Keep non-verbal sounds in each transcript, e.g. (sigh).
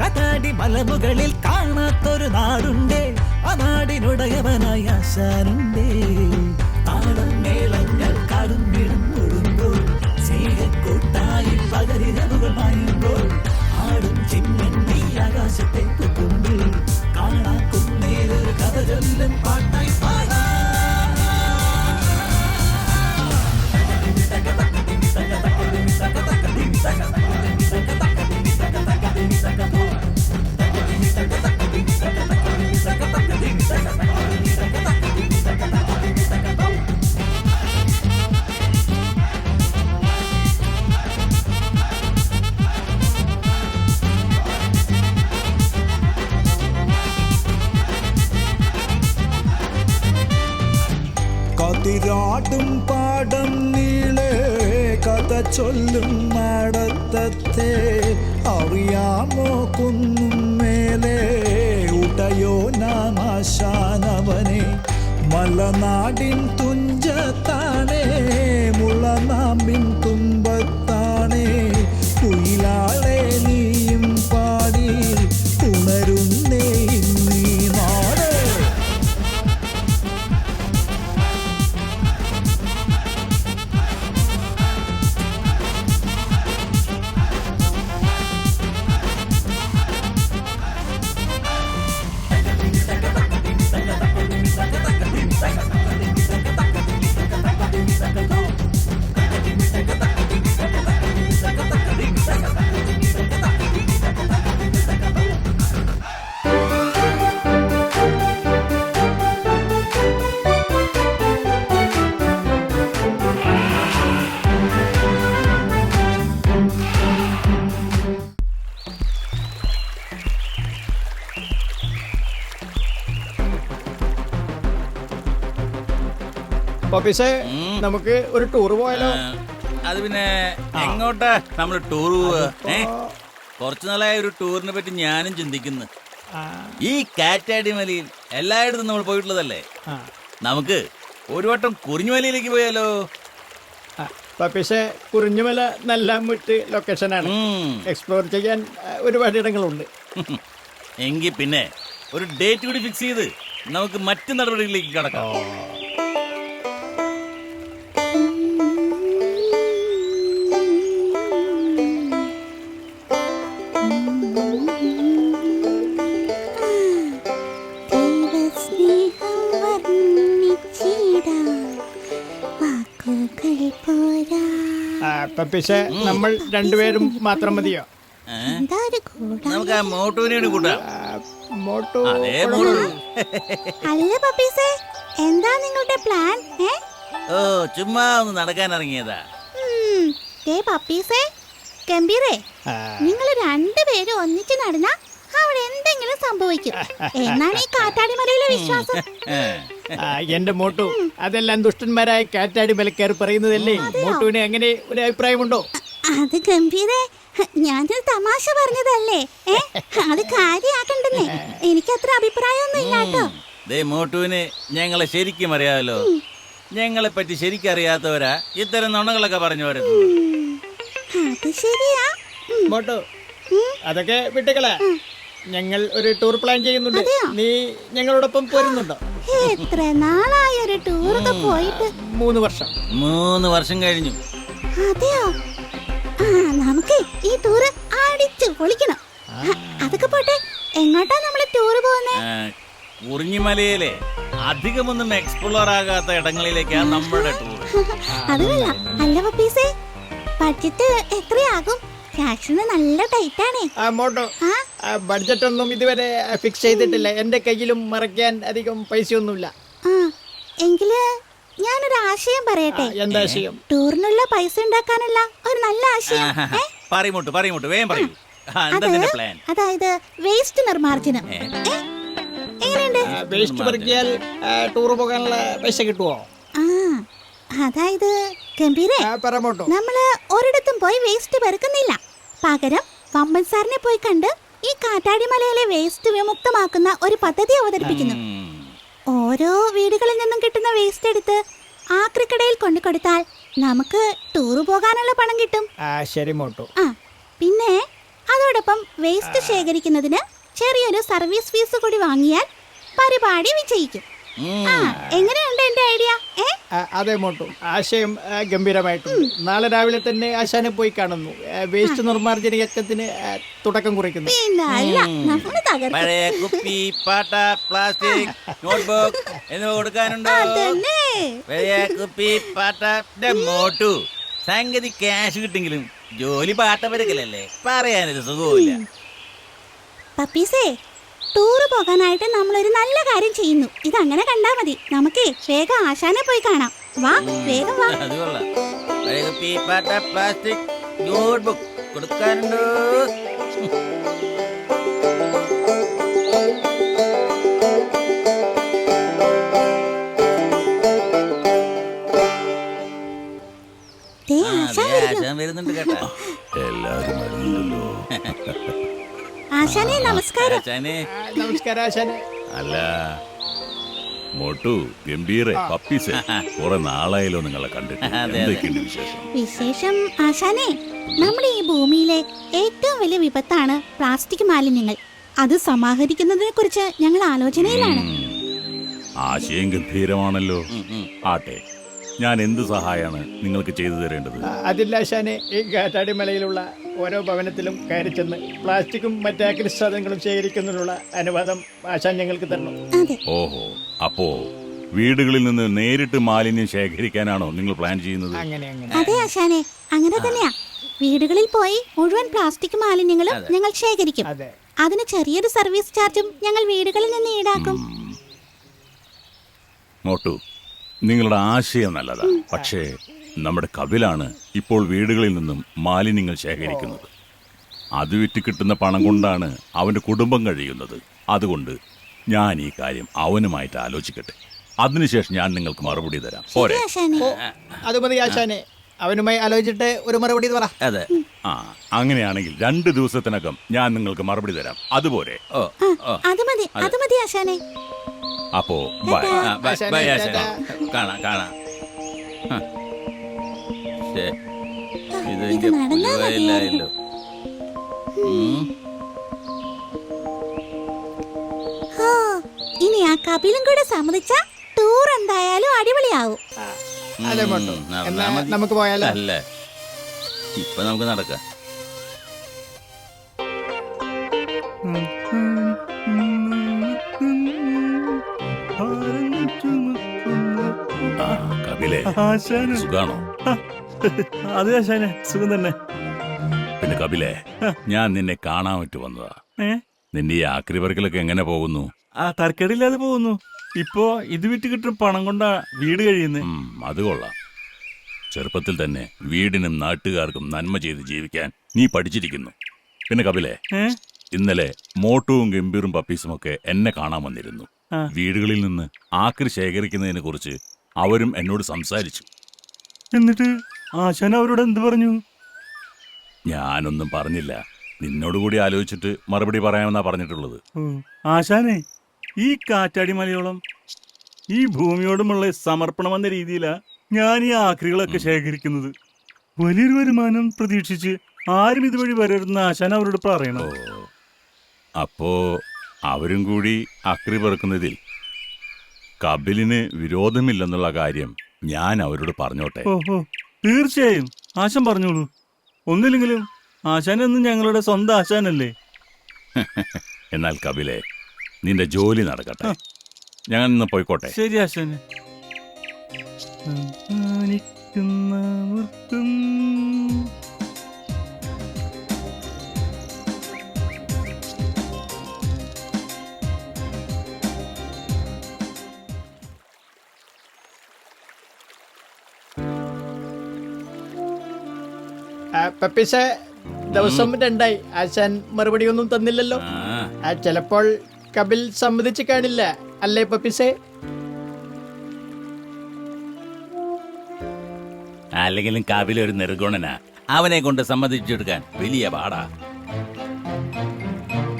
കാറ്റാടി മലമുകളിൽ കാണാത്തൊരു നാടുണ്ടേ. ആ നാടിനുടയവനായ ആശാനുണ്ടേ. പപ്പീസേ നമുക്ക് ഒരു ടൂർ പോയാലോ? അത് പിന്നെ എങ്ങോട്ടാ? നമ്മൾ ടൂർ പോവുക. കുറച്ചു നാളായ ഒരു ടൂറിനെ പറ്റി ഞാനും ചിന്തിക്കുന്നു. ഈ കാറ്റാടി മലയിൽ എല്ലായിടത്തും നമ്മൾ പോയിട്ടുള്ളതല്ലേ? നമുക്ക് ഒരു വട്ടം കുറിഞ്ഞുമലയിലേക്ക് പോയാലോ? പക്ഷേ കുറിഞ്ഞുമല നല്ല വിട്ട് ലൊക്കേഷനാണ് ആണ്. എക്സ്പ്ലോർ ചെയ്യാൻ ഒരുപാട് ഇടങ്ങളുണ്ട്. എങ്കിൽ പിന്നെ ഒരു ഡേറ്റ് കൂടി ഫിക്സ് ചെയ്ത് നമുക്ക് മറ്റു നടപടികളിലേക്ക് കടക്കാം. പപ്പീസേ നമ്മൾ രണ്ടുപേരും മാത്രം മതിയോ? എന്താ ഒരു കൂടാ. നമുക്ക് ആ മോട്ടോനെയാണ് കൂട്ടാം. മോട്ടു അതേ അല്ല പപ്പീസേ എന്താ നിങ്ങളുടെ പ്ലാൻ ഏ? ഓ ചുമ്മാ ഒന്ന് നടക്കാൻ ഇറങ്ങിയതാ. ഉം, ദേ പപ്പീസേ ഗംഭീറേ ആ, നിങ്ങൾ രണ്ടുപേരും ഒന്നിച്ച് നടന്ന അവിടെ എന്തെങ്കിലും സംഭവിക്കും. (laughs) എന്നാണ് ഈ കാറ്റാടിമലയിലെ വിശ്വാസം? ഏ. എന്റെ മോട്ടു അതെല്ലാം ദുഷ്ടന്മാരായ കാറ്റാടി മലക്കാർ പറയുന്നതല്ലേ? മോട്ടുവിന് അങ്ങനെ ഒരു അഭിപ്രായമുണ്ടോ? അത് ഗംഭീരേ ഞാനൊരു തമാശ പറഞ്ഞതല്ലേ? അത് കാര്യാക്കണ്ടെന്നേ. എനിക്കത്ര അഭിപ്രായമൊന്നും ഇല്ലാട്ടോ ദേ മോട്ടുവിന് ഞങ്ങളെ ശരിക്കും അറിയാമല്ലോ ഞങ്ങളെ പറ്റി ശരിക്കും അറിയാത്തവരാ ഇത്തരം നുണകളൊക്കെ പറഞ്ഞു വരുന്നത്. അത് ശരിയാ. മോട്ടു അതൊക്കെ വിട്ടുകള ഞങ്ങൾ ഒരു ടൂർ പ്ലാൻ ചെയ്യുന്നുണ്ട്. നീ ഞങ്ങളോടൊപ്പം പോരുന്നുണ്ടോ എത്ര നാളായ ഒരു ടൂറൊക്കെ പോയിട്ട്. മൂന്ന് വർഷം. മൂന്ന് വർഷം കഴിഞ്ഞു. അതെയോ? ആ നമുക്ക് ഈ ടൂർ അടിച്ചു പൊളിക്കണം. അതൊക്കെ പോട്ടെ. എങ്ങോട്ടാ നമ്മൾ ടൂർ പോകുന്നേ? ആ, കുറിഞ്ഞിമലയിലെ അധികമൊന്നും എക്സ്പ്ലോർ ആകാത്ത ഇടങ്ങളിലേക്കാണ് നമ്മുടെ ടൂർ അതല്ല അല്ല പപ്പീസേ ബഡ്ജറ്റ് എത്രയാകും? ക്യാഷിന് നല്ല ടൈറ്റ് ആണേ. ആ മോട്ടോ. ബഡ്ജറ്റ് ഒന്നും ഇതുവരെ ഫിക്സ് ചെയ്തിട്ടില്ല. എന്റെ കയ്യിലും മറയ്ക്കാൻ അധികം പൈസയൊന്നുമില്ല. ആ എങ്കിൽ ഞാനൊരു ആശയം പറയട്ടെ? എന്താ ആശയം? ടൂറിനുള്ള പൈസ ഉണ്ടാക്കാനുള്ള ഒരു നല്ല ആശയം. ഏ? പറയുമുട്ട് പറയുമുട്ട് വേഗം പറയൂ. അതായത് വേസ്റ്റ്? എങ്ങനെയുണ്ട്? വേസ്റ്റ് പറിക്കിയാൽ ടൂർ പോകാനുള്ള പൈസ കിട്ടുമോ ആ അതായത് ഗംഭീരേ നമ്മൾ ഒരിടത്തും പോയി വേസ്റ്റ് പെറുക്കുന്നില്ല. പകരം വമ്പൻ സാറിനെ പോയി കണ്ട് ഈ കാറ്റാടിമലയിലെ വേസ്റ്റ് വിമുക്തമാക്കുന്ന ഒരു പദ്ധതി അവതരിപ്പിക്കുന്നു. ഓരോ വീടുകളിൽ നിന്നും കിട്ടുന്ന വേസ്റ്റ് എടുത്ത് ആക്രിക്കടയിൽ കൊണ്ടു കൊടുത്താൽ നമുക്ക് ടൂറ് പോകാനുള്ള പണം കിട്ടും. ആ ശരി മോട്ടു. ആ പിന്നെ അതോടൊപ്പം വേസ്റ്റ് ശേഖരിക്കുന്നതിന് ചെറിയൊരു സർവീസ് ഫീസ് കൂടി വാങ്ങിയാൽ പരിപാടി വിജയിക്കും. എങ്ങനെയുണ്ട് എന്റെ ഐഡിയ? അതെ മോട്ടു. ആശയം ഗംഭീരമായിട്ടുണ്ട്. നാളെ രാവിലെ തന്നെ ആശാനെ പോയി കാണുന്നു. വേസ്റ്റ് നിർമ്മാർജന യജ്ഞത്തിന് തുടക്കം കുറിക്കുന്നു. പഴയ കുപ്പി പാട്ട പ്ലാസ്റ്റിക് നോട്ട്ബുക്ക് എന്നിവ കൊടുക്കാനുണ്ടോ? പഴയ കുപ്പി പാട്ട ദേ മോട്ടു. സംഗതി ക്യാഷ് കിട്ടെങ്കിലും ജോലി പാട്ട പരക്കലല്ലേ പറയാനൊരു സുഖമില്ല പപ്പീസേ ടൂറ് പോകാനായിട്ട് നമ്മൾ ഒരു നല്ല കാര്യം ചെയ്യുന്നു. ഇതങ്ങനെ കണ്ടാ മതി. നമുക്ക് വേഗം ആശാനെ പോയി കാണാം. വാ വേഗം വാ. അത് കൊള്ളാം. പഴയ കുപ്പി പാട്ട പ്ലാസ്റ്റിക് നോട്ട്ബുക്ക് കൊടുക്കാനുണ്ടോ? ദേ ആ, ആശാൻ ദേ വരുന്നു. ആശാൻ വരുന്നുണ്ട് കേട്ടാ. എല്ലാരും വരുന്നുണ്ടല്ലോ. (laughs) ആശാനെ നമസ്കാരം. ആശാനെ. നമസ്കാരം ആശാനെ. അല്ല മോട്ടു ഗംഭീര പപ്പീസ് കുറെ നാളായല്ലോ നിങ്ങളെ കണ്ടിട്ട്. എന്തൊക്കെയുണ്ട് വിശേഷം? വിശേഷം ആശാനെ നമ്മുടെ ഈ ഭൂമിയിലെ ഏറ്റവും വലിയ വിപത്താണ് പ്ലാസ്റ്റിക് മാലിന്യങ്ങൾ. അത് സമാഹരിക്കുന്നതിനെ കുറിച്ച് ഞങ്ങൾ ആലോചനയിലാണ്. ആശയം ഗംഭീരമാണല്ലോ. ആട്ടെ ഞാൻ എന്ത് സഹായമാണ് നിങ്ങൾക്ക് ചെയ്തു തരേണ്ടത്? അതില്ല ആശാനെ. ഈ കാറ്റാടി മലയിലുള്ള ഓരോ ഭവനത്തിലും കയറി ചെന്ന് പ്ലാസ്റ്റിക്കും മറ്റ് സാധനങ്ങളും ശേഖരിക്കുന്നതിനുള്ള അനുവാദം ആശാൻ ഞങ്ങൾക്ക് തരണം. അതെ. ഓഹോ അപ്പോ വീടുകളിൽ നിന്ന് നേരിട്ട് മാലിന്യം ശേഖരിക്കാനാണോ നിങ്ങൾ പ്ലാൻ ചെയ്യുന്നത്? അങ്ങനെ അങ്ങനെ. അതെ ആശാനെ. അങ്ങനെ തന്നെയാ. വീടുകളിൽ പോയി മുഴുവൻ പ്ലാസ്റ്റിക് മാലിന്യങ്ങളും ഞങ്ങൾ ശേഖരിക്കും. അതെ. അതിന് ചെറിയൊരു സർവീസ് ചാർജും ഞങ്ങൾ വീടുകളിൽ നിന്ന് ഈടാക്കും. മോട്ടു നിങ്ങളുടെ ആശയം നല്ലതാ. പക്ഷേ നമ്മുടെ കവിലാണ് ഇപ്പോൾ വീടുകളിൽ നിന്നും മാലിന്യങ്ങൾ ശേഖരിക്കുന്നത്. അത് വിറ്റ് കിട്ടുന്ന പണം കൊണ്ടാണ് അവന്റെ കുടുംബം കഴിയുന്നത്. അതുകൊണ്ട് ഞാൻ ഈ കാര്യം അവനുമായിട്ട് ആലോചിക്കട്ടെ. അതിനുശേഷം ഞാൻ നിങ്ങൾക്ക് മറുപടി തരാം. പോരെ. ശരി അത് മതി ആശാനെ. അവനുമായി ആലോചിച്ചിട്ട് ഒരു മറുപടി പറ. അതെ. ആ അങ്ങനെയാണെങ്കിൽ രണ്ട് ദിവസത്തിനകം ഞാൻ നിങ്ങൾക്ക് മറുപടി തരാം. അതുപോലെ. ഓ ആ, അത് മതി അത്. മതി ആശാനെ. അപ്പോ ബൈ. ബൈ, ആശാനെ, കാണാം കാണാം. ഹ. ശ്ശേ, ഇത് ഇത് നടന്നാ പുലിവായില്ലായല്ലോ ഉം. ഹോ, ഇനി ആ കപിലും കൂടെ സമ്മതിച്ച ടൂർ എന്തായാലും അടിപൊളിയാവും. അല്ലേ മോട്ടു ഉം, നടന്നാ എന്നാ മതി. നമുക്ക് പോയാലോ? അല്ല. ഇപ്പൊ നമുക്ക് നടക്കാം. ആ കപിലെ. ആശാന്. സുഖാണോ? അതെ ആശാനെ സുഖം തന്നെ. പിന്നെ കപിലെ ഞാൻ നിന്നെ കാണാൻ പറ്റു വന്നതാ. ഏ? നിന്റെ ഈ ആക്രി പറക്കലൊക്കെ എങ്ങനെ പോകുന്നു? ആ തർക്കടില്ലാതെ പോകുന്നു. ഇപ്പോ ഇത് വിറ്റ് കിട്ടുന്ന പണം കൊണ്ടാ വീട് കഴിയുന്നത് ഉം, അത് കൊള്ളാം. ചെറുപ്പത്തിൽ തന്നെ വീടിനും നാട്ടുകാർക്കും നന്മ ചെയ്ത് ജീവിക്കാൻ നീ പഠിച്ചിരിക്കുന്നു. പിന്നെ കപിലെ ഏ? ഇന്നലെ മോട്ടുവും ഗംഭീറും പപ്പീസും ഒക്കെ എന്നെ കാണാൻ വന്നിരുന്നു. ആ. വീടുകളിൽ നിന്ന് ആക്രി ശേഖരിക്കുന്നതിനെ കുറിച്ച് അവരും എന്നോട് സംസാരിച്ചു. എന്നിട്ട്? ആശാൻ അവരോട് എന്ത് പറഞ്ഞു? ഞാനൊന്നും പറഞ്ഞില്ല. നിന്നോട് കൂടി ആലോചിച്ചിട്ട് മറുപടി പറയാമെന്നാ പറഞ്ഞിട്ടുള്ളത്. ആശാനെ ഈ കാറ്റാടി മലയോളം ഈ ഭൂമിയോടുമുള്ള സമർപ്പണം എന്ന രീതിയിലാ ഞാൻ ഈ ആക്രികളൊക്കെ ശേഖരിക്കുന്നത്. വലിയൊരു വരുമാനം പ്രതീക്ഷിച്ച് ആരും ഇതുവഴി വരരുതെന്ന് ആശാൻ അവരോട് പറയണം. അപ്പോ അവരും കൂടി അക്രി പെറുക്കുന്നതിൽ കപിലിന് വിരോധമില്ലെന്നുള്ള കാര്യം ഞാൻ അവരോട് പറഞ്ഞോട്ടെ. തീർച്ചയായും. ആശാൻ പറഞ്ഞോളൂ. ഒന്നില്ലെങ്കിലും ആശാൻ എന്നും ഞങ്ങളുടെ സ്വന്തം ആശാനല്ലേ? (laughs) എന്നാൽ കപിലെ നിന്റെ ജോലി നടക്കട്ടെ. ഞാൻ ഇന്ന് പോയിക്കോട്ടെ. ശരി ആശാന് സമ്മാനിക്കുന്നവർക്കും പപ്പീസെ ദിവസം രണ്ടായി. ആശാൻ മറുപടി ഒന്നും തന്നില്ലല്ലോ. ആ. ചിലപ്പോൾ കപിൽ സമ്മതിച്ചു കാണില്ല. അല്ലേ പപ്പീസെ അല്ലെങ്കിലും കപിൽ ഒരു നിർഗുണനാ. അവനെ കൊണ്ട് സമ്മതിച്ചെടുക്കാൻ വലിയ പാടാ.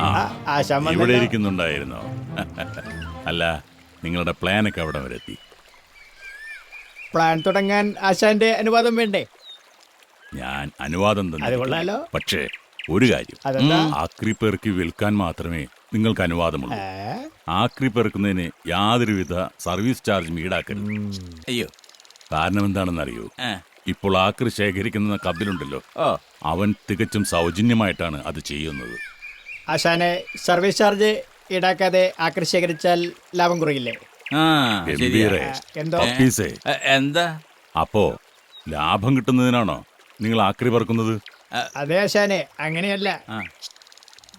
ആ ആ, ഇവിടെ. ഇരിക്കുന്നുണ്ടായിരുന്നോ? (laughs) അല്ല നിങ്ങളുടെ പ്ലാനൊക്കെ അവിടെ വരെ എത്തി പ്ലാൻ തുടങ്ങാൻ ആശാന്റെ അനുവാദം വേണ്ടേ? ഞാൻ അനുവാദം അത് തന്നെ കൊള്ളാലോ. പക്ഷേ ഒരു കാര്യം. അതെന്താ? ആക്രി പെറുക്കി വിൽക്കാൻ മാത്രമേ നിങ്ങൾക്ക് അനുവാദമുള്ളൂ. ഏ? ആക്രി പെറുക്കുന്നതിന് യാതൊരുവിധ സർവീസ് ചാർജ് ഈടാക്കരുത്. അയ്യോ. കാരണം എന്താണെന്നറിയൂ? ആ. ഇപ്പോൾ ആക്രി ശേഖരിക്കുന്ന കബിലുണ്ടല്ലോ ഓ അവൻ തികച്ചും സൗജന്യമായിട്ടാണ് അത് ചെയ്യുന്നത്. ആശാനെ സർവീസ് ചാർജ് ഈടാക്കാതെ ആക്രി ശേഖരിച്ചാൽ ലാഭം കുറയില്ലേ? ആ ശരിയാ. ഗംഭീരേ. എന്തോ? പപ്പീസേ. എ, എന്താ? അപ്പോ ലാഭം കിട്ടുന്നതിനാണോ? നിങ്ങൾ ആക്രി പറക്കുന്നത്? അതെ ആശാനെ അങ്ങനെയല്ല. ആ.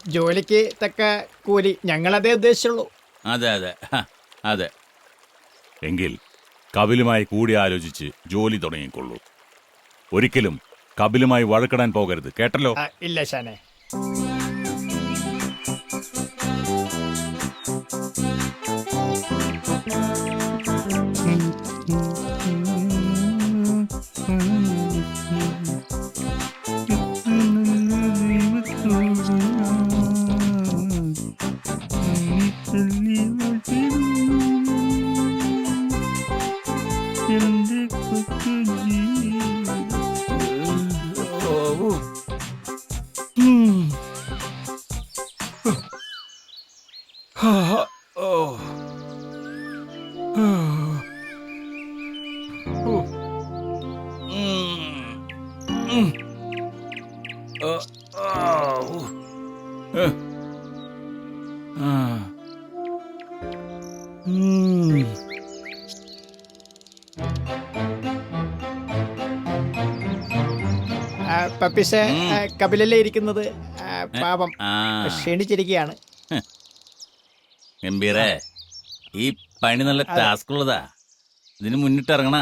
ജോലിക്ക് തക്ക കൂലി ഞങ്ങളതേ ഉദ്ദേശിച്ചുള്ളൂ. അതെ അതെ. ഹ, അതെ. എങ്കിൽ കപിലുമായി കൂടി ആലോചിച്ച് ജോലി തുടങ്ങിക്കൊള്ളൂ. ഒരിക്കലും കപിലുമായി വഴക്കിടാൻ പോകരുത്. കേട്ടല്ലോ? ആ, ഇല്ല ആശാനെ. പപ്പീസ് കപിലല്ലേ ഇരിക്കുന്നത്? പാപം ആ. ക്ഷീണിച്ചിരിക്കുകയാണ്. ഗംഭീരേ ഈ പണി നല്ല ടാസ്ക് ഉള്ളതാ. ഇതിന് മുന്നിട്ടിറങ്ങണ.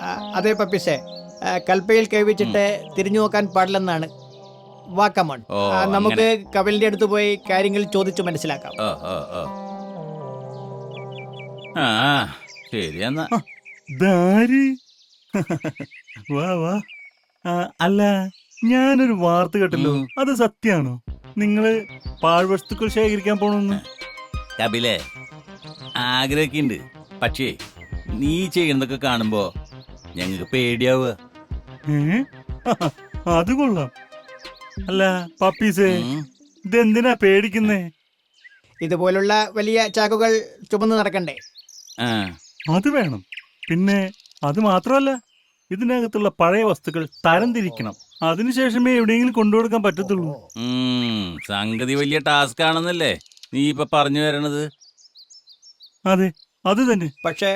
ആ, അതെ പപ്പീസെ ആ, കൽപ്പയിൽ കൈവച്ചിട്ട് തിരിഞ്ഞു നോക്കാൻ പാടില്ലെന്നാണ് വാക്കമോൺ ഓ, നമുക്ക് കപിലിന്റെ അടുത്ത് പോയി കാര്യങ്ങൾ ചോദിച്ചു മനസ്സിലാക്കാം. ഓ ഓ ഓ. ആ ശരി ദാരി. (laughs) വാ വാ. ആ, അല്ല ഞാനൊരു വാർത്ത കേട്ടല്ലോ. അത് സത്യാണോ? നിങ്ങൾ പാഴ്വസ്തുക്കൾ ശേഖരിക്കാൻ പോണെന്ന്? കപിലേ ആഗ്രഹിക്കുന്നുണ്ട് പക്ഷേ നീ ചെയ്യുന്നതൊക്കെ കാണുമ്പോ ഞങ്ങൾക്ക് പേടിയാവുക. (laughs) അത് കൊള്ളാം. അല്ല പപ്പീസേ. ഇതെന്തിനാ പേടിക്കുന്നേ? ഇതുപോലുള്ള വലിയ ചാക്കുകൾ ചുമന്ന് നടക്കണ്ടേ? ആ. അത് വേണം. പിന്നെ അത് മാത്രമല്ല ഇതിനകത്തുള്ള പഴയ വസ്തുക്കൾ തരംതിരിക്കണം. അതിനുശേഷമേ എവിടെയെങ്കിലും കൊണ്ടുകൊടുക്കാൻ പറ്റത്തുള്ളൂ. സംഗതി വലിയ ടാസ്ക് ആണെന്നല്ലേ? നീ ഇപ്പൊ പറഞ്ഞു വരണത്. അതെ അത് തന്നെ. പക്ഷേ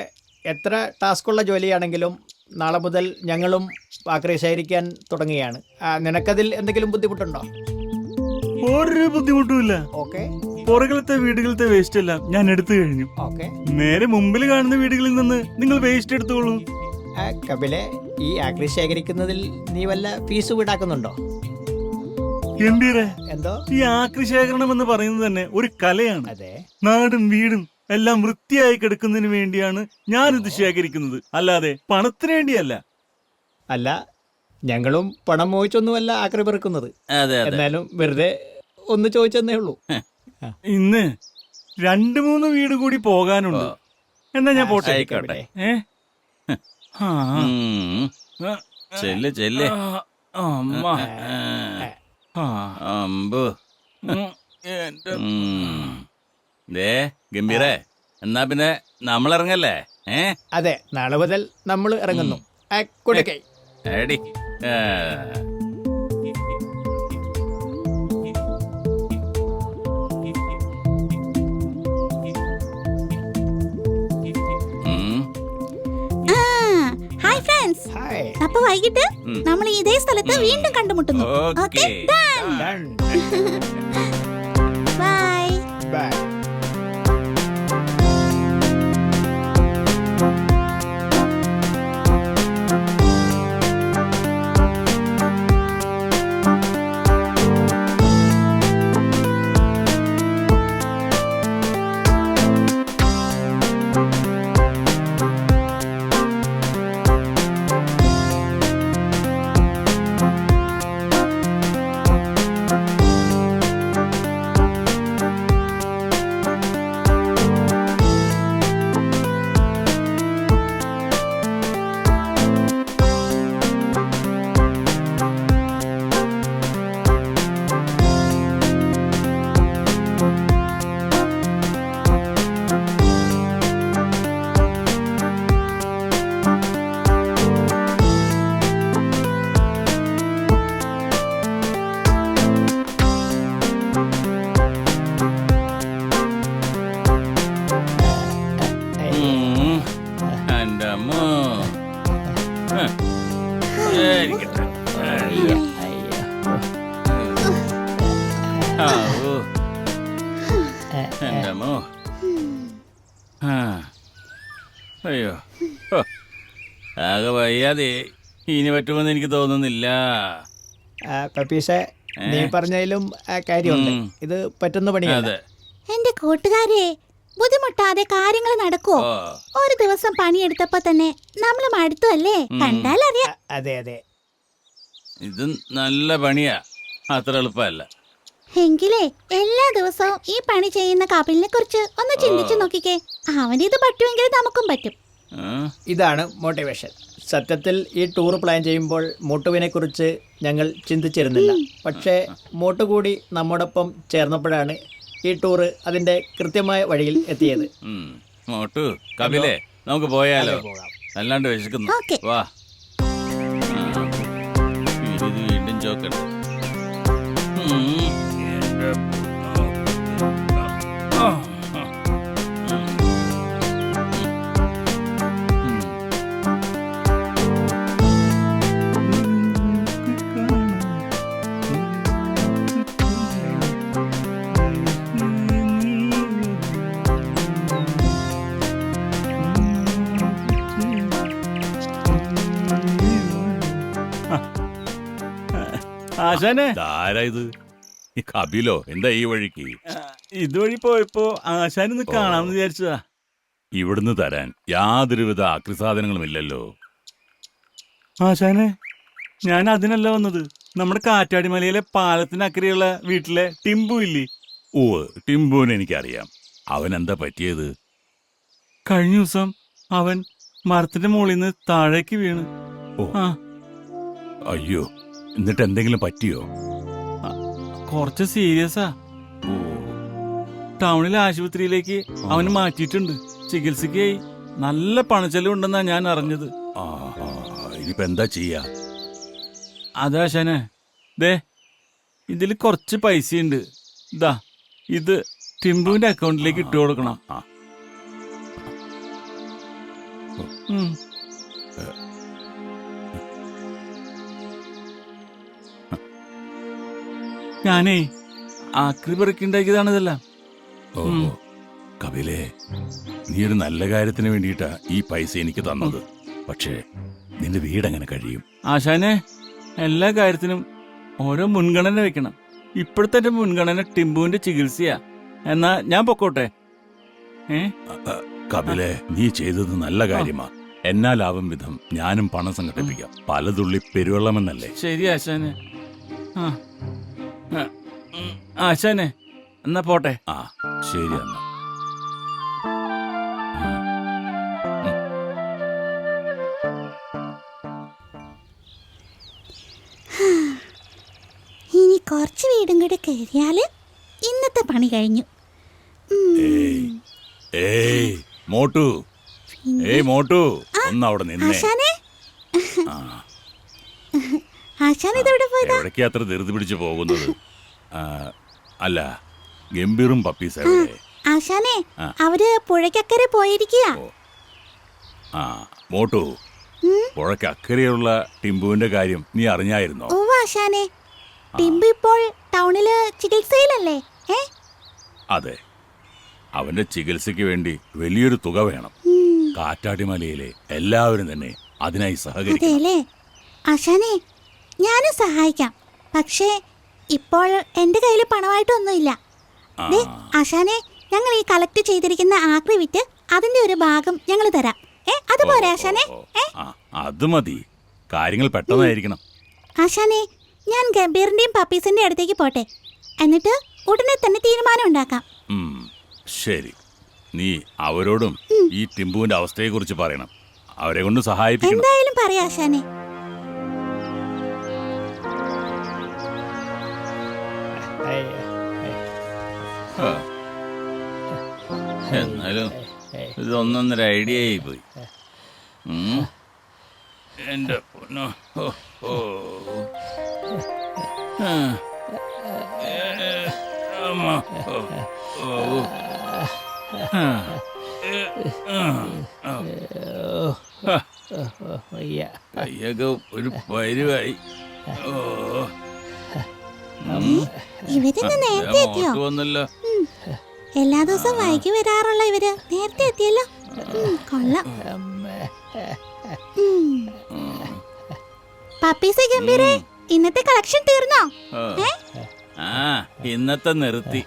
എത്ര ടാസ്ക് ഉള്ള ജോലിയാണെങ്കിലും നാളെ മുതൽ ഞങ്ങളും ആക്രി ശേഖരിക്കാൻ തുടങ്ങുകയാണ് നിനക്കതിൽ എന്തെങ്കിലും ബുദ്ധിമുട്ടുണ്ടോ? ഒരു ബുദ്ധിമുട്ടുമില്ല ഓക്കെ. പുറകിലത്തെ വീടുകളിലത്തെ വേസ്റ്റ് എല്ലാം ഞാൻ എടുത്തു കഴിഞ്ഞു. ഓക്കെ. നേരെ മുമ്പിൽ കാണുന്ന വീടുകളിൽ നിന്ന് നിങ്ങൾ വേസ്റ്റ് എടുത്തോളൂ. കപിലെ ഈ ആക്രി ശേഖരിക്കുന്നതിൽ നീ വല്ല ഫീസ് ഈടാക്കുന്നുണ്ടോ? ഗംഭീരെ എന്തോ? ഈ ആക്രി ശേഖരണം എന്ന് പറയുന്നത് തന്നെ ഒരു കലയാണ്. അതെ. നാടും വീടും എല്ലാം വൃത്തിയായി കിടക്കുന്നതിന് വേണ്ടിയാണ് ഞാൻ ഇത് ശേഖരിക്കുന്നത്. അല്ലാതെ പണത്തിന് വേണ്ടിയല്ല. അല്ല ഞങ്ങളും പണം മോഹിച്ചൊന്നുമല്ല ആക്രി പെറുക്കുന്നത്. അതെ അതെ. എന്നാലും വെറുതെ ഒന്ന് ചോദിച്ചെന്നേ ഉള്ളൂ. ഇന്ന് രണ്ടു മൂന്ന് വീട് കൂടി പോകാനുണ്ട്. എന്നാ ഞാൻ പോട്ടെ? ആയിക്കോട്ടെ. ഉം. ചെല്ല് ചെല്ല്. അമ്മ. ആ, അമ്പ്. ഉം, എന്റെ ഉം. ദേ ഗംഭീരേ എന്നാ പിന്നെ നമ്മൾ ഇറങ്ങല്ലേ ഏ? അതെ നാളെ മുതൽ നമ്മൾ ഇറങ്ങുന്നു. ആ, കൊടുക്കൈ എടി ആ. ഫ്രണ്ട്സ് അപ്പൊ വൈകിട്ട്. നമ്മൾ ഇതേ സ്ഥലത്ത് വീണ്ടും കണ്ടുമുട്ടുന്നു. ഓക്കേ. ബൈ ബൈ അയ്യോ. ആകെ വയ്യാതെ ഇനി പറ്റുമെന്ന് എനിക്ക് തോന്നുന്നില്ല. ആ, നീ പറഞ്ഞതിലും കാര്യമുണ്ട്. ഇത് പറ്റുന്ന പണിയാണ് അതെ. എന്റെ കൂട്ടുകാരെ ബുദ്ധിമുട്ടാതെ കാര്യങ്ങൾ നടക്കുവോ? ഒരു ദിവസം പണിയെടുത്തപ്പോ തന്നെ നമ്മൾ മടുത്തു അല്ലേ കണ്ടാൽ അറിയാം അതെ അതെ. ഇത് നല്ല പണിയാ. അത്ര എളുപ്പമല്ല. എങ്കിലേ എല്ലാ ദിവസവും ഈ പണി ചെയ്യുന്ന കപിലിനെ കുറിച്ച് ഒന്ന് ചിന്തിച്ചു നോക്കിക്കേ. അവനിത് പറ്റുമെങ്കിൽ നമുക്കും പറ്റും? ഇതാണ് മോട്ടിവേഷൻ സത്യത്തിൽ ഈ ടൂർ പ്ലാൻ ചെയ്യുമ്പോൾ മോട്ടുവിനെ കുറിച്ച് ഞങ്ങൾ ചിന്തിച്ചിരുന്നില്ല. പക്ഷേ മോട്ടു കൂടി നമ്മോടൊപ്പം ചേർന്നപ്പോഴാണ് ഈ ടൂറ് അതിന്റെ കൃത്യമായ വഴിയിൽ എത്തിയത്. മോട്ടു കപിലേ നമുക്ക് പോയാലോ. അല്ലാണ്ട് വിശക്കുന്നു. ഓക്കേ. വാ. വീണ്ടും ചോക്കട്ടെ ആശാനെ? ഇത്? കബിലോ കപിലോ എന്താ ഈ വഴിക്ക്? ഇതുവഴി പോയപ്പോ ആശാനൊന്ന് കാണാമെന്ന് വിചാരിച്ചതാ. ഇവിടുന്ന് തരാൻ യാതൊരുവിധ അക്രിസാധനങ്ങളും ഇല്ലല്ലോ. ആശാനെ ഞാൻ അതിനല്ല വന്നത്. നമ്മുടെ കാറ്റാടിമലയിലെ പാലത്തിനക്കരെയുള്ള വീട്ടിലെ ടിമ്പു ഇല്ലേ? ഓ ടിമ്പുവിനെ എനിക്കറിയാം. അവൻ എന്താ പറ്റിയത്? കഴിഞ്ഞ ദിവസം അവൻ മരത്തിന്റെ മുകളിൽ നിന്ന് താഴേക്ക് വീണ്. ഓ. അയ്യോ എന്നിട്ട് എന്തെങ്കിലും പറ്റിയോ കുറച്ച് സീരിയസാ. ആ ടൗണിലെ ആശുപത്രിയിലേക്ക് അവന് മാറ്റിയിട്ടുണ്ട്. ചികിത്സയ്ക്കായി. നല്ല പണച്ചെലവുണ്ടെന്നാ ഞാൻ അറിഞ്ഞത്. ഇനിയിപ്പോ എന്താ ചെയ്യാ? അതാശാനെ ദേ ഇതിൽ കുറച്ച് പൈസയുണ്ട്. ഇതാ ഇത് ടിമ്പുവിന്റെ അക്കൗണ്ടിലേക്ക് ഇട്ടു കൊടുക്കണം. ഞാനേ ആക്രി പെറുക്കിണ്ടാക്കിയതാണ് ഇതെല്ലാം. ഓ ഉം. കപിലേ നീ ഒരു നല്ല കാര്യത്തിന് വേണ്ടിയിട്ടാ ഈ പൈസ എനിക്ക് തന്നത്. പക്ഷേ നിന്റെ വീട് എങ്ങനെ കഴിയും? ആശാനെ എല്ലാ കാര്യത്തിനും ഓരോ മുൻഗണന വെക്കണം. ഇപ്പോഴത്തെ എന്റെ മുൻഗണന ടിമ്പുവിന്റെ ചികിത്സയാ. എന്നാ ഞാൻ പൊക്കോട്ടെ? ഏ? അ, നീ ചെയ്തത് നല്ല കാര്യമാ. എന്നാലാവും വിധം ഞാനും പണം സംഘടിപ്പിക്കാം. പലതുള്ളി പെരുവെള്ളമെന്നല്ലേ? ശരി ആശാനെ. ആ. ഉം, എന്നാ പോട്ടെ. ആ ശരി എന്നാ. ഇനി കുറച്ച് വീടും കൂടെ കയറിയാൽ ഇന്നത്തെ പണി കഴിഞ്ഞു. ഏയ് ഏയ് മോട്ടു. ഏയ് മോട്ടു. ഒന്നവിടെ നിന്നേ. ആശാനെ. ആ. ആശാൻ ഇതെവിടെ പോയതാ? എവിടേക്കാ അത്ര ധൃതി പിടിച്ചു പോകുന്നത്? ആ, അല്ല ഗംഭീറും പപ്പീസ് എവിടെ ആശാനെ അവർ പുഴയ്ക്കക്കരെ പോയിരിക്കുക ആ മോട്ടു പുഴയ്ക്ക് അക്കരെയുള്ള ടിമ്പുവിന്റെ കാര്യം നീ അറിഞ്ഞായിരുന്നോ? ഓ ആശാനെ ടിമ്പു ഇപ്പോൾ ടൗണിൽ ചികിത്സയിലല്ലേ? ഏ? അതെ. അവന്റെ ചികിത്സയ്ക്ക് വേണ്ടി വലിയൊരു തുക വേണം. ഉം, കാറ്റാടിമലയിലെ എല്ലാവരും തന്നെ അതിനായി സഹകരിക്കും അതെല്ലേ ആശാനെ ഞാനും സഹായിക്കാം. പക്ഷേ ഇപ്പോൾ എന്റെ കയ്യിൽ പണമായിട്ടൊന്നുമില്ല. ദേ ആശാനെ ഞങ്ങൾ ഈ കളക്ട് ചെയ്തിരിക്കുന്ന ആക്രി വിറ്റ് അതിന്റെ ഒരു ഭാഗം ഞങ്ങൾ തരാം. ഏ അത് പോരെ ആശാനെ? അത് മതി. കാര്യങ്ങൾ പെട്ടെന്നായിരിക്കണം. ആശാനെ ഞാൻ ഗംഭീറിന്റെയും പപ്പീസിന്റെ അടുത്തേക്ക് പോട്ടെ. എന്നിട്ട് ഉടനെ തന്നെ തീരുമാനം ഉണ്ടാക്കാം. ശരി. നീ അവരോടും ഈ ടിമ്പുവിന്റെ അവസ്ഥയെക്കുറിച്ച് പറയണം. അവരെ കൊണ്ട് സഹായിപ്പിക്കണം. എന്തായാലും പറയാം ആശാനെ. എന്നാലും ഇതൊന്നൊന്നൊരു ഐഡിയ ആയി പോയി. എന്റെ പൊന്നോ ഓ അമ്മ. ഓ, ഓ. ആ. ഏ, ആ. ആ. അയ്യ കയ്യ ഒരു പരിവായി ഓ ഇവരിന്ന് നേരത്തെ എത്തിയോ? എല്ലാ ദിവസവും വൈകി വരാറുള്ള ഇവർ. നേരത്തെ എത്തിയല്ലോ. കൊള്ളാം. പപ്പീസ് ഗംഭീരെ ഇന്നത്തെ കളക്ഷൻ തീർന്നോ? ആ. ഇന്നത്തെ നിർത്തി.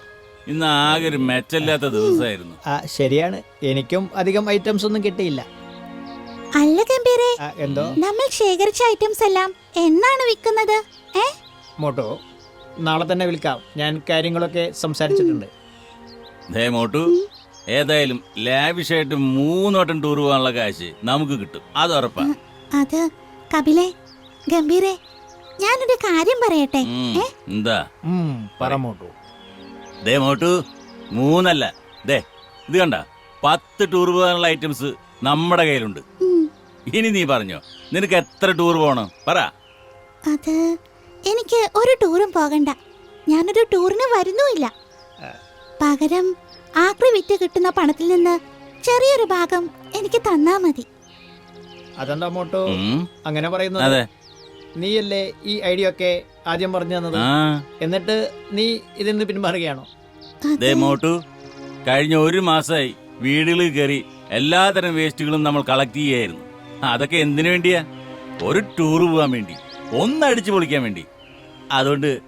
ഇന്ന് ആകെ ഒരു മെച്ചല്ലാത്ത ദിവസമായിരുന്നു. ആ ശരിയാണ്. എനിക്കും അധികം ഐറ്റംസ് ഒന്നും കിട്ടിയില്ല. അല്ല ഗംഭീരെ എന്തോ? നമ്മൾ ശേഖരിച്ച ഐറ്റംസ് എല്ലാം എന്നാണ് വിൽക്കുന്നത്? ഏ? മോട്ടോ നാളെ തന്നെ വിളിക്കാം. ഞാൻ കാര്യങ്ങളൊക്കെ സംസാരിച്ചിട്ടുണ്ട്. ദേ മോട്ടു ഏതായാലും ലാവിഷായിട്ട് മൂന്നോട്ടം ടൂർ പോകാനുള്ള കാശ് നമുക്ക് കിട്ടും. അത് ഉറപ്പാ. അത് കപിലെ ഗംഭീരെ ഞാനൊരു കാര്യം പറയട്ടെ? ഉം, എന്താ? പറമോട്ടു പറ മോട്ടു. ദേ മോട്ടു മൂന്നല്ല. ദേ ഇത് കണ്ട പത്ത് ടൂർ പോകാനുള്ള ഐറ്റംസ് നമ്മുടെ കയ്യിലുണ്ട്. ഉം, ഇനി നീ പറഞ്ഞോ നിനക്ക് എത്ര ടൂർ പോകണം? പറ. അത് എനിക്ക് ഒരു ടൂറും പോകണ്ട. ഞാനൊരു ടൂറിന് വരുന്നുമില്ല. പകരം ആക്രി വിറ്റ് കിട്ടുന്ന പണത്തിൽ നിന്ന് ചെറിയൊരു ഭാഗം എനിക്ക് തന്നാ മതി. അതെന്താ മോട്ടോ? അങ്ങനെ പറയുന്നു അതെ. നീയല്ലേ ഈ ഐഡിയ ഒക്കെ ആദ്യം പറഞ്ഞു തന്നത്? എന്നിട്ട് നീ ഇതിന്ന് നിന്ന് പിന്മാറുകയാണോ മോട്ടു കഴിഞ്ഞ ഒരു മാസമായി വീടുകളിൽ കയറി എല്ലാതരം വേസ്റ്റുകളും നമ്മൾ കളക്ട് ചെയ്യായിരുന്നു. അതൊക്കെ എന്തിനു വേണ്ടിയാ? ഒരു ടൂർ പോകാൻ വേണ്ടി. ഒന്നടിച്ചു പൊളിക്കാൻ വേണ്ടി. അതുകൊണ്ട്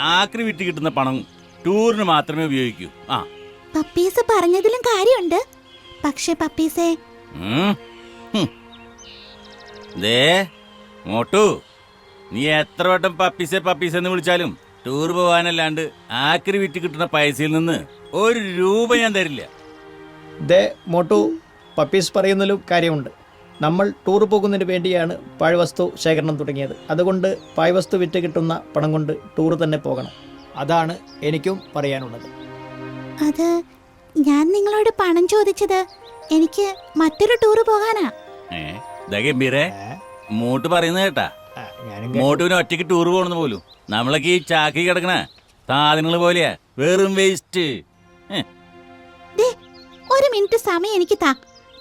ആക്രി വിറ്റ് കിട്ടുന്ന പണം ടൂറിന് മാത്രമേ ഉപയോഗിക്കൂ. ആ. പപ്പീസ് പറഞ്ഞതിലും കാര്യമുണ്ട്. പക്ഷെ പപ്പീസേ. ഉം. ഹും. ദേ മോട്ടു നീ എത്ര വട്ടം പപ്പീസെ പപ്പീസ് എന്ന് വിളിച്ചാലും ടൂർ പോവാനല്ലാണ്ട് ആക്രി വിറ്റ് കിട്ടുന്ന പൈസയിൽ നിന്ന് ഒരു രൂപ ഞാൻ തരില്ല. ദേ മോട്ടു പപ്പീസ് പറയുന്നതിലും കാര്യമുണ്ട്. നമ്മൾ ടൂർ പോകുന്നതിന് വേണ്ടിയാണ് പാഴ്വസ്തു ശേഖരണം തുടങ്ങിയത്. അതുകൊണ്ട് പാഴ്വസ്തു വിറ്റ് കിട്ടുന്ന പണം കൊണ്ട് ടൂർ തന്നെ പോകണം. അതാണ് എനിക്കും പറയാനുള്ളത്. അത് ഞാൻ നിങ്ങളോട് പണം ചോദിച്ചത് എനിക്ക് മറ്റൊരു ടൂർ പോകാനാ. ഗംഭീരേ മോട്ട് പറയുന്നത് കേട്ടാ. മോട്ടുവിന് ഒറ്റയ്ക്ക് ടൂർ പോകണമെന്ന് പോലും. നമ്മളൊക്കെ ഈ ചാക്കി കിടക്കണ സാധനങ്ങൾ പോലെയാ. വെറും വേസ്റ്റ് ദേ ഒരു മിനിറ്റ് സമയം എനിക്ക് താ.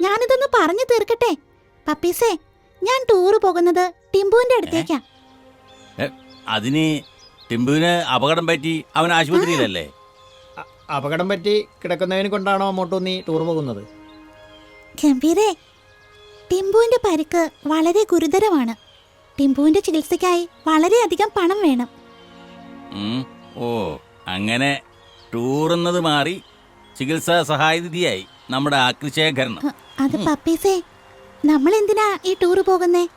ഞാനിതൊന്ന് പറഞ്ഞു തീർക്കട്ടെ? പപ്പീസേ ഞാൻ ടൂറ് പോകുന്നത് ടിമ്പുവിന്റെ അടുത്തേക്കാ. അതിന് ടിമ്പുവിന് അപകടം പറ്റി അവൻ ആശുപത്രിയിലല്ലേ? അപകടം പറ്റി കിടക്കുന്നതിന് കൊണ്ടാണോ മോട്ടു നീ ടൂർ പോകുന്നത്? ഗംഭീരേ ടിമ്പുവിന്റെ പരിക്ക് വളരെ ഗുരുതരമാണ്. ടിമ്പുവിന്റെ ചികിത്സയ്ക്കായി വളരെയധികം പണം വേണം. ഓ അങ്ങനെ ടൂറുന്നത് മാറി ചികിത്സാ സഹായനിധിയായി നമ്മുടെ ആക്രിശേഖരണം അത് പപ്പീസേ നമ്മൾ എന്തിനാ ഈ ടൂർ പോകുന്നേ?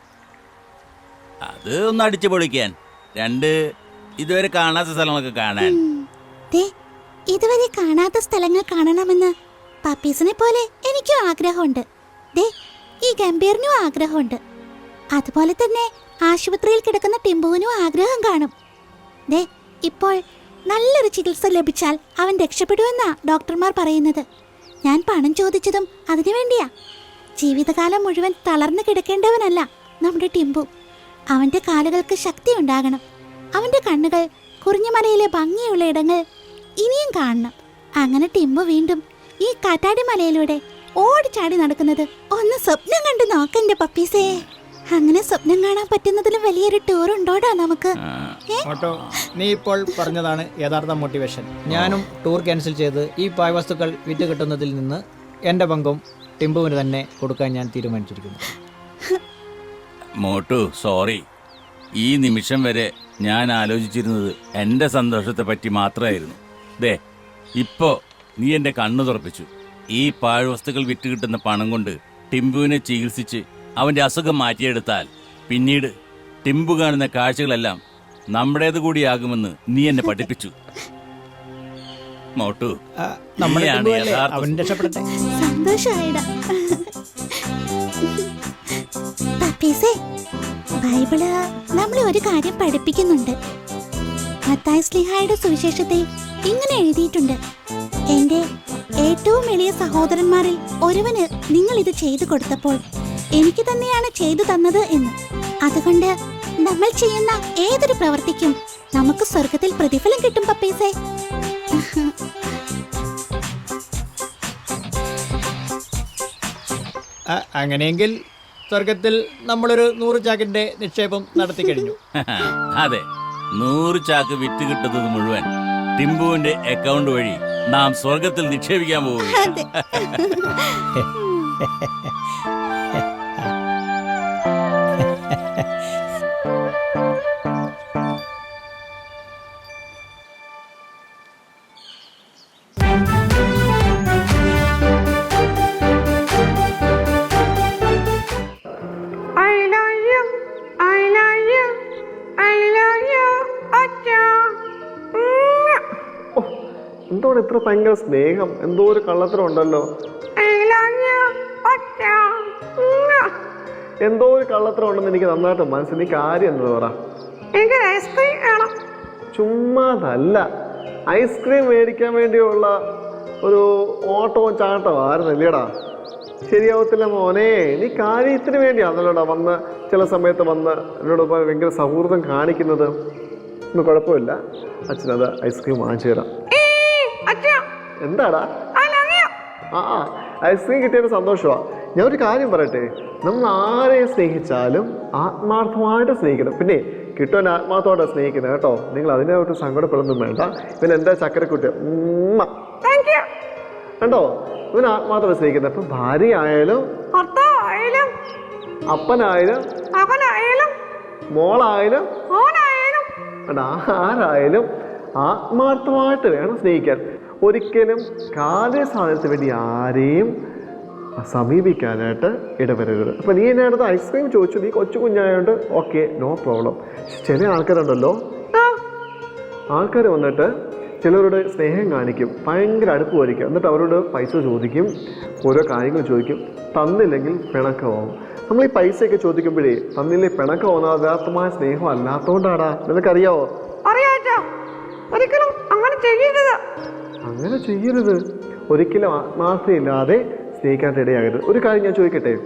അത് ഒന്ന് അടിച്ചു പൊളിക്കാൻ. രണ്ട് ഇതുവരെ കാണാത്ത സ്ഥലങ്ങളൊക്കെ കാണാൻ. ദേ ഇതുവരെ കാണാത്ത സ്ഥലങ്ങൾ കാണണമെന്ന് പപ്പീസിനെ പോലെ എനിക്കും ആഗ്രഹമുണ്ട്. ദേ ഈ ഗംഭീറിനും ആഗ്രഹമുണ്ട്. അതുപോലെ തന്നെ ആശുപത്രിയിൽ കിടക്കുന്ന ടിമ്പുവിനും ആഗ്രഹം കാണും. ദേ ഇപ്പോൾ നല്ലൊരു ചികിത്സ ലഭിച്ചാൽ അവൻ രക്ഷപ്പെടുമെന്നാ ഡോക്ടർമാർ പറയുന്നത്. ഞാൻ പണം ചോദിച്ചതും അതിനു വേണ്ടിയാ. ജീവിതകാലം മുഴുവൻ തളർന്നു കിടക്കേണ്ടവനല്ല നമ്മുടെ ടിമ്പു. അവന്റെ കാലുകൾക്ക് ശക്തി ഉണ്ടാകണം. അവന്റെ കണ്ണുകൾ കുറിഞ്ഞുമലയിലെ ഭംഗിയുള്ള ഇടങ്ങൾ ഇനിയും കാണണം. അങ്ങനെ ടിമ്പു വീണ്ടും ഈ കാറ്റാടി മലയിലൂടെ ഓടിച്ചാടി നടക്കുന്നത് ഒന്ന് സ്വപ്നം കണ്ട് നോക്കന്റെ പപ്പീസേ. അങ്ങനെ സ്വപ്നം കാണാൻ പറ്റുന്നതിലും വലിയൊരു ടൂർ ഉണ്ടോടാ നമുക്ക്? ഓട്ടോ നീ ഇപ്പോൾ പറഞ്ഞതാണ് യഥാർത്ഥ മോട്ടിവേഷൻ ഞാനും ടൂർ ക്യാൻസൽ ചെയ്ത് ഈ പാഴ്വസ്തുക്കൾ വിറ്റ് കിട്ടുന്നതിൽ നിന്ന് എന്റെ പങ്കും ടിമ്പുവിന് തന്നെ കൊടുക്കാൻ ഞാൻ തീരുമാനിച്ചിരിക്കുന്നു. മോട്ടു സോറി. ഈ നിമിഷം വരെ ഞാൻ ആലോചിച്ചിരുന്നത് എന്റെ സന്തോഷത്തെ പറ്റി മാത്രമായിരുന്നു. ദേ ഇപ്പോ നീ എന്റെ കണ്ണു തുറപ്പിച്ചു. ഈ പാഴ്വസ്തുക്കൾ വിറ്റ് കിട്ടുന്ന പണം കൊണ്ട് ടിമ്പുവിനെ ചികിത്സിച്ച് അവന്റെ അസുഖം മാറ്റിയെടുത്താൽ പിന്നീട് ടിമ്പു കാണുന്ന കാഴ്ചകളെല്ലാം നമ്മുടേത് കൂടിയാകുമെന്ന് നീ എന്നെ പഠിപ്പിച്ചു. മോട്ടു. ആ, നമ്മുടെ നീയാണ് യഥാർത്ഥ അവൻ രക്ഷപ്പെടട്ടെ. സന്തോഷായിട. പപ്പീസേ ബൈബിൾ നമ്മളെ ഒരു കാര്യം പഠിപ്പിക്കുന്നുണ്ട്. മത്തായി സ്ലിഹായുടെ സുവിശേഷത്തെ ഇങ്ങനെ എഴുതിയിട്ടുണ്ട്. എന്റെ ഏറ്റവും എളിയ സഹോദരന്മാരിൽ ഒരുവന് നിങ്ങൾ ഇത് ചെയ്തു കൊടുത്തപ്പോൾ എനിക്ക് തന്നെയാണ് ചെയ്തു തന്നത് എന്ന്. അതുകൊണ്ട് നമ്മൾ ചെയ്യുന്ന ഏതൊരു പ്രവർത്തിക്കും നമുക്ക് സ്വർഗത്തിൽ പ്രതിഫലം കിട്ടും പപ്പീസേ. അങ്ങനെയെങ്കിൽ സ്വർഗത്തിൽ നമ്മളൊരു നൂറ് ചാക്കിന്റെ നിക്ഷേപം നടത്തി കഴിഞ്ഞു. (laughs) അതെ നൂറ് ചാക്ക് വിറ്റ് കിട്ടുന്നത് മുഴുവൻ ടിംബുവിന്റെ അക്കൗണ്ട് വഴി നാം സ്വർഗത്തിൽ നിക്ഷേപിക്കാൻ പോവുകയാണ്. (laughs) എന്തോടെ ഇത്ര ഭയങ്കര സ്നേഹം? എന്തോ ഒരു കള്ളത്തരം ഉണ്ടല്ലോ. എന്തോ ഒരു കള്ളത്തരം ഉണ്ടെന്ന് എനിക്ക് നന്നായിട്ട് മനസ്സിൽ നീ കാര്യം എന്താ പറ? ചുമ്മാതല്ല. ഐസ്ക്രീം മേടിക്കാൻ വേണ്ടിയുള്ള ഒരു ഓട്ടവും ചാട്ടവും ആയിരുന്നില്ലേടാ ശരിയാവത്തില്ല മോനെ. നീ കാര്യത്തിന് വേണ്ടിയാണല്ലോടാ വന്ന് ചില സമയത്ത് വന്ന് എന്നോട് ഭയങ്കര സൗഹൃദം കാണിക്കുന്നത്. ഒന്നും കുഴപ്പമില്ല. അച്ഛനത് ഐസ്ക്രീം വാങ്ങിച്ചു തരാം. എന്താടാ? ആ ഐസ്ക്രീം കിട്ടിയതിന് സന്തോഷമാണ് ഞാൻ ഒരു കാര്യം പറയട്ടെ? നമ്മൾ ആരെ സ്നേഹിച്ചാലും ആത്മാർത്ഥമായിട്ട് സ്നേഹിക്കണം. പിന്നെ കിട്ടുവാൻ ആത്മാർത്ഥമായിട്ട് സ്നേഹിക്കുന്നത് കേട്ടോ. നിങ്ങൾ അതിനെ ഒരു സങ്കടപ്പെടുന്നും വേണ്ട. പിന്നെ എന്താ ചക്കരക്കുട്ടി. കണ്ടോ? ഇവൻ ആത്മാർത്ഥം സ്നേഹിക്കുന്നത്. അപ്പൊ ഭാര്യ ആയാലും അപ്പനായാലും മോളായാലും ആരായാലും ആത്മാർത്ഥമായിട്ട് വേണം സ്നേഹിക്കാൻ. ഒരിക്കലും കാലേ സാധനത്തിന് വേണ്ടി ആരെയും സമീപിക്കാനായിട്ട് ഇടവരരുത്. അപ്പം നീ എന്നെ അടുത്ത് ഐസ്ക്രീം ചോദിച്ചു നീ കൊച്ചു കുഞ്ഞായോണ്ട് ഓക്കെ നോ പ്രോബ്ലം ചില ആൾക്കാരുണ്ടല്ലോ. ആൾക്കാർ വന്നിട്ട് ചിലരോട് സ്നേഹം കാണിക്കും ഭയങ്കര അടുപ്പമായിരിക്കും. എന്നിട്ട് അവരോട് പൈസ ചോദിക്കും ഓരോ കാര്യങ്ങൾ ചോദിക്കും. തന്നില്ലെങ്കിൽ പിണക്കമാവും. നമ്മൾ ഈ പൈസയൊക്കെ ചോദിക്കുമ്പോഴേ തന്നില്ലേ പിണക്കമാവുന്ന യഥാർത്ഥമായ സ്നേഹം അല്ലാത്തതുകൊണ്ടാടാ നിനക്കറിയാവോ? അറിയാ അച്ഛാ ഒരിക്കലും അങ്ങനെ ചെയ്യരുത്. അങ്ങനെ ചെയ്യരുത്. ഒരിക്കലും ആത്മാർത്ഥയില്ലാതെ സ്നേഹിക്കാൻ ഇടയാകരുത്. ഒരു കാര്യം ഞാൻ ചോദിക്കട്ടെ?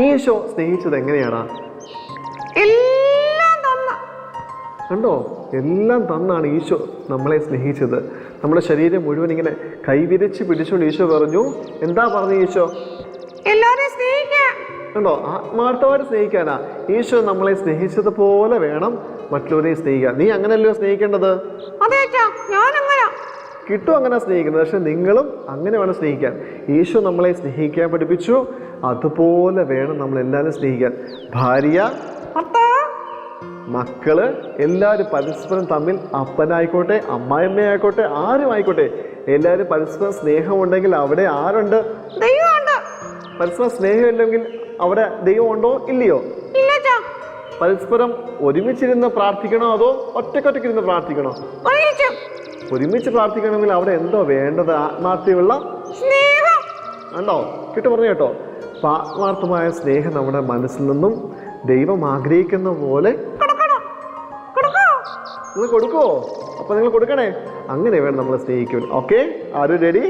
ഈശോ സ്നേഹിച്ചത് എങ്ങനെയാടാ? കണ്ടോ? എല്ലാം തന്നാണ് ഈശോ നമ്മളെ സ്നേഹിച്ചത്. നമ്മുടെ ശരീരം മുഴുവൻ ഇങ്ങനെ കൈവിരിച്ച് പിടിച്ചുകൊണ്ട് ഈശോ പറഞ്ഞു എന്താ പറഞ്ഞു ഈശോ? കണ്ടോ? ആത്മാർത്ഥമായിട്ട് സ്നേഹിക്കാനാ. ഈശോ നമ്മളെ സ്നേഹിച്ചതുപോലെ വേണം മറ്റുള്ളവരെ സ്നേഹിക്കാൻ. നീ അങ്ങനെയല്ലോ സ്നേഹിക്കേണ്ടത്? കിട്ടും അങ്ങനെ സ്നേഹിക്കുന്നത്. പക്ഷെ നിങ്ങളും അങ്ങനെ വേണം സ്നേഹിക്കാൻ. യേശു നമ്മളെ സ്നേഹിക്കാൻ പഠിപ്പിച്ചു. അതുപോലെ വേണം നമ്മൾ എല്ലാവരും സ്നേഹിക്കാൻ. ഭാര്യ മക്കൾ എല്ലാവരും പരസ്പരം തമ്മിൽ അപ്പനായിക്കോട്ടെ അമ്മായിമ്മയായിക്കോട്ടെ ആരും ആയിക്കോട്ടെ. എല്ലാവരും പരസ്പരം സ്നേഹമുണ്ടെങ്കിൽ അവിടെ ആരുണ്ട്? ദൈവമുണ്ട്. പരസ്പരം സ്നേഹമില്ലെങ്കിൽ അവിടെ ദൈവമുണ്ടോ? ഇല്ലയോ? ഇല്ല പരസ്പരം ഒരുമിച്ചിരുന്ന് പ്രാർത്ഥിക്കണോ അതോ ഒറ്റക്കൊറ്റക്കിരുന്ന് പ്രാർത്ഥിക്കണോ? ഒരുമിച്ച് പ്രാർത്ഥിക്കണമെങ്കിൽ അവിടെ എന്തോ വേണ്ടത്? ആത്മാർത്ഥ്യമുള്ള കണ്ടോ? കിട്ടു പറഞ്ഞു കേട്ടോ. അപ്പൊ ആത്മാർത്ഥമായ സ്നേഹം നമ്മുടെ മനസ്സിൽ നിന്നും ദൈവം ആഗ്രഹിക്കുന്ന പോലെ നിങ്ങൾ കൊടുക്കോ അപ്പൊ നിങ്ങൾ കൊടുക്കണേ. അങ്ങനെ വേണം നമ്മൾ സ്നേഹിക്കും ഓക്കെ ആരും റെഡി